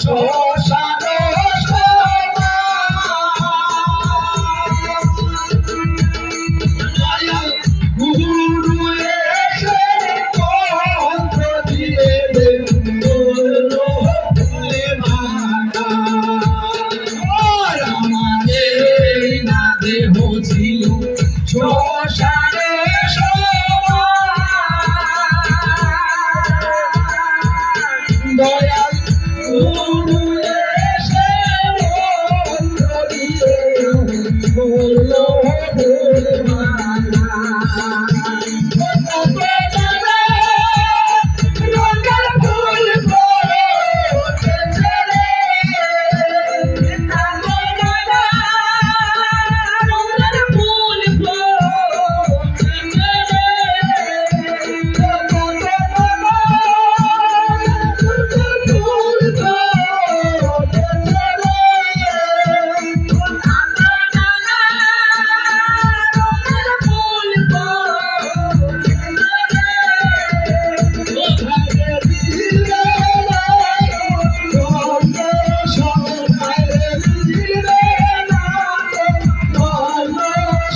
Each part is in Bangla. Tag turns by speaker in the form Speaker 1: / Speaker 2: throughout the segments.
Speaker 1: শ্মশান গুরু এসে মন্ত্র দিয়ে গুরু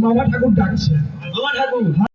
Speaker 2: মামা ঠাকুর ডাকছে।
Speaker 1: আমার ঠাকুর।